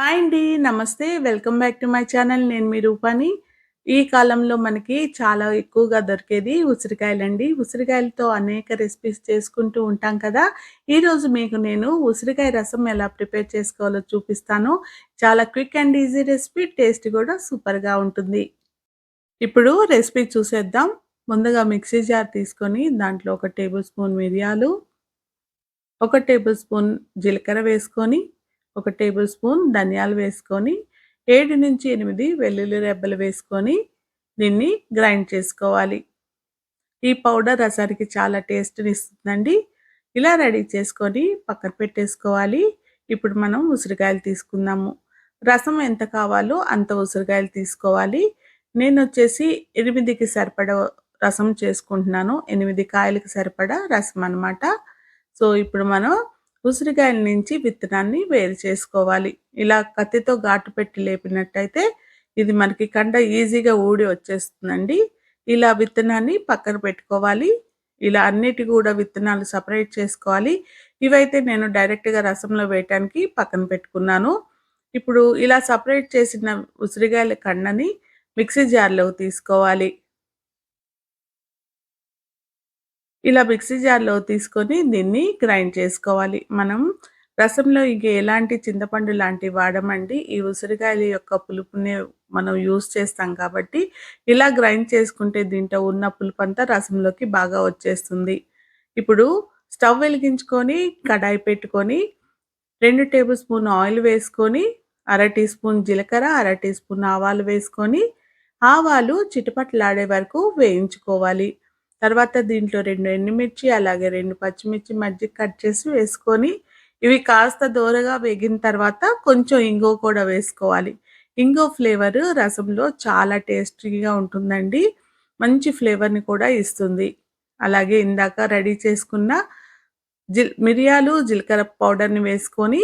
Hi అండి నమస్తే. Welcome back to my channel. నేను మీ రూపాని. ఈ కాలంలో మనకి చాలా ఎక్కువగా దొరికేది ఉసిరికాయలండి. ఉసిరికాయలతో అనేక రెసిపీస్ చేసుకుంటూ ఉంటాం కదా. ఈరోజు మీకు నేను ఉసిరికాయ రసం ఎలా ప్రిపేర్ చేసుకోవాలో చూపిస్తాను. చాలా quick and easy recipe taste కూడా సూపర్గా ఉంటుంది. ఇప్పుడు రెసిపీ చూసేద్దాం. ముందుగా మిక్సీ జార్ తీసుకొని దాంట్లో ఒక టేబుల్ స్పూన్ మిరియాలు ఒక టేబుల్ స్పూన్ జీలకర్ర వేసుకొని ఒక టేబుల్ స్పూన్ ధనియాలు వేసుకొని ఏడు నుంచి ఎనిమిది వెల్లుల్లి రెబ్బలు వేసుకొని దీన్ని గ్రైండ్ చేసుకోవాలి. ఈ పౌడర్ రసానికి చాలా టేస్ట్ని ఇస్తుందండి. ఇలా రెడీ చేసుకొని పక్కన పెట్టేసుకోవాలి. ఇప్పుడు మనం ఉసిరికాయలు తీసుకుందాము. రసం ఎంత కావాలో అంత ఉసిరికాయలు తీసుకోవాలి. నేను వచ్చేసి ఎనిమిదికి సరిపడ రసం చేసుకుంటున్నాను. ఎనిమిది కాయలకి సరిపడా రసం అనమాట సో ఇప్పుడు మనం ఉసిరికాయల నుంచి విత్తనాన్ని వేరు చేసుకోవాలి. ఇలా కత్తితో ఘాటు పెట్టి లేపినట్టయితే ఇది మనకి కండ ఈజీగా ఊడి వచ్చేస్తుందండి. ఇలా విత్తనాన్ని పక్కన పెట్టుకోవాలి. ఇలా అన్నిటి కూడా విత్తనాలు సపరేట్ చేసుకోవాలి. ఇవైతే నేను డైరెక్ట్గా రసంలో వేయటానికి పక్కన పెట్టుకున్నాను. ఇప్పుడు ఇలా సపరేట్ చేసిన ఉసిరికాయల కండని మిక్సీ జార్లో తీసుకోవాలి. ఇలా మిక్సీ జార్లో తీసుకొని దీన్ని గ్రైండ్ చేసుకోవాలి. మనం రసంలో ఇంక ఎలాంటి చింతపండు లాంటివి వాడమండి. ఈ ఉసిరికాయల యొక్క పులుపుని మనం యూస్ చేస్తాం కాబట్టి ఇలా గ్రైండ్ చేసుకుంటే దీంట్లో ఉన్న పులుపు అంతా రసంలోకి బాగా వచ్చేస్తుంది. ఇప్పుడు స్టవ్ వెలిగించుకొని కడాయి పెట్టుకొని రెండు టేబుల్ స్పూన్ ఆయిల్ వేసుకొని అర టీ స్పూన్ జీలకర్ర అర టీ స్పూన్ ఆవాలు వేసుకొని ఆవాలు చిటపట్లాడే వరకు వేయించుకోవాలి. తర్వాత దీంట్లో రెండు ఎండుమిర్చి అలాగే రెండు పచ్చిమిర్చి మధ్య కట్ చేసి వేసుకొని ఇవి కాస్త దోరగా వేగిన తర్వాత కొంచెం ఇంగో కూడా వేసుకోవాలి. ఇంగో ఫ్లేవర్ రసంలో చాలా టేస్టీగా ఉంటుందండి. మంచి ఫ్లేవర్ని కూడా ఇస్తుంది. అలాగే ఇందాక రెడీ చేసుకున్న జిల్ మిరియాలు జీలకర్ర పౌడర్ని వేసుకొని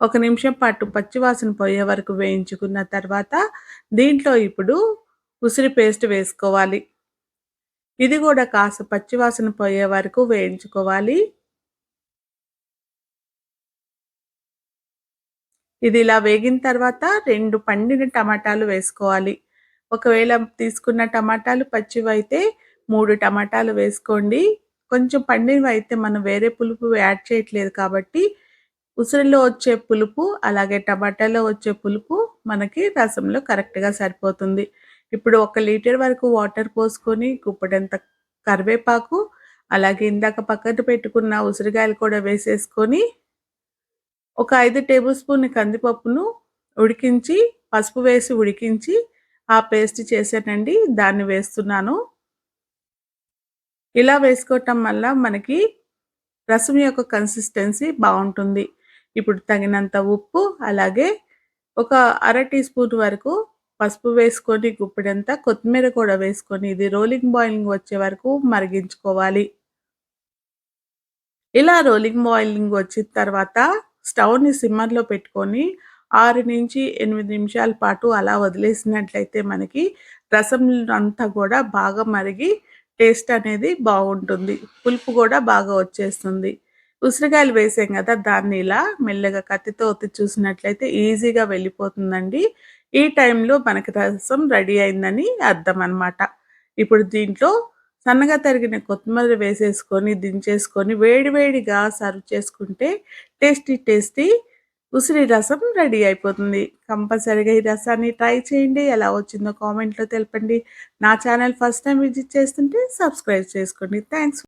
ఒక నిమిషం పాటు పచ్చివాసన పోయే వరకు వేయించుకున్న తర్వాత దీంట్లో ఇప్పుడు ఉసిరి పేస్ట్ వేసుకోవాలి. ఇది కూడా కాస్త పచ్చివాసన పోయే వరకు వేయించుకోవాలి. ఇది ఇలా వేగిన తర్వాత రెండు పండిన టమాటాలు వేసుకోవాలి. ఒకవేళ తీసుకున్న టమాటాలు పచ్చివైతే మూడు టమాటాలు వేసుకోండి. కొంచెం పండినవి అయితే మనం వేరే పులుపు యాడ్ చేయట్లేదు కాబట్టి ఉసిరిలో వచ్చే పులుపు అలాగే టమాటాలో వచ్చే పులుపు మనకి రసంలో కరెక్ట్గా సరిపోతుంది. ఇప్పుడు ఒక లీటర్ వరకు వాటర్ పోసుకొని గుప్పటంత కరివేపాకు అలాగే ఇందాక పక్కన పెట్టుకున్న ఉసిరికాయలు కూడా వేసేసుకొని ఒక ఐదు టేబుల్ స్పూన్ కందిపప్పును ఉడికించి పసుపు వేసి ఉడికించి ఆ పేస్ట్ చేసానండి దాన్ని వేస్తున్నాను. ఇలా వేసుకోవటం వల్ల మనకి రసం యొక్క కన్సిస్టెన్సీ బాగుంటుంది. ఇప్పుడు తగినంత ఉప్పు అలాగే ఒక అర టీ స్పూన్ వరకు పసుపు వేసుకొని గుప్పిడంతా కొత్తిమీర కూడా వేసుకొని ఇది రోలింగ్ బాయిలింగ్ వచ్చే వరకు మరిగించుకోవాలి. ఇలా రోలింగ్ బాయిలింగ్ వచ్చిన తర్వాత స్టవ్ని సిమ్మర్లో పెట్టుకొని ఆరు నుంచి ఎనిమిది నిమిషాల పాటు అలా వదిలేసినట్లయితే మనకి రసం అంతా కూడా బాగా మరిగి టేస్ట్ అనేది బాగుంటుంది. పులుపు కూడా బాగా వచ్చేస్తుంది. ఉసిరికాయలు వేసాం కదా దాన్ని ఇలా మెల్లగా కత్తితో ఒత్తి చూసినట్లయితే ఈజీగా వెళ్ళిపోతుందండి. ఈ టైంలో మనకి రసం రెడీ అయిందని అర్థం అనమాట ఇప్పుడు దీంట్లో సన్నగా తరిగిన కొత్తిమీర వేసేసుకొని దించేసుకొని వేడివేడిగా సర్వ్ చేసుకుంటే టేస్టీ టేస్టీ ఉసిరి రసం రెడీ అయిపోతుంది. కంపల్సరీగా ఈ రసాన్ని ట్రై చేయండి. ఎలా వచ్చిందో కామెంట్లో తెలపండి. నా ఛానల్ ఫస్ట్ టైం విజిట్ చేస్తుంటే సబ్స్క్రైబ్ చేసుకోండి. థ్యాంక్స్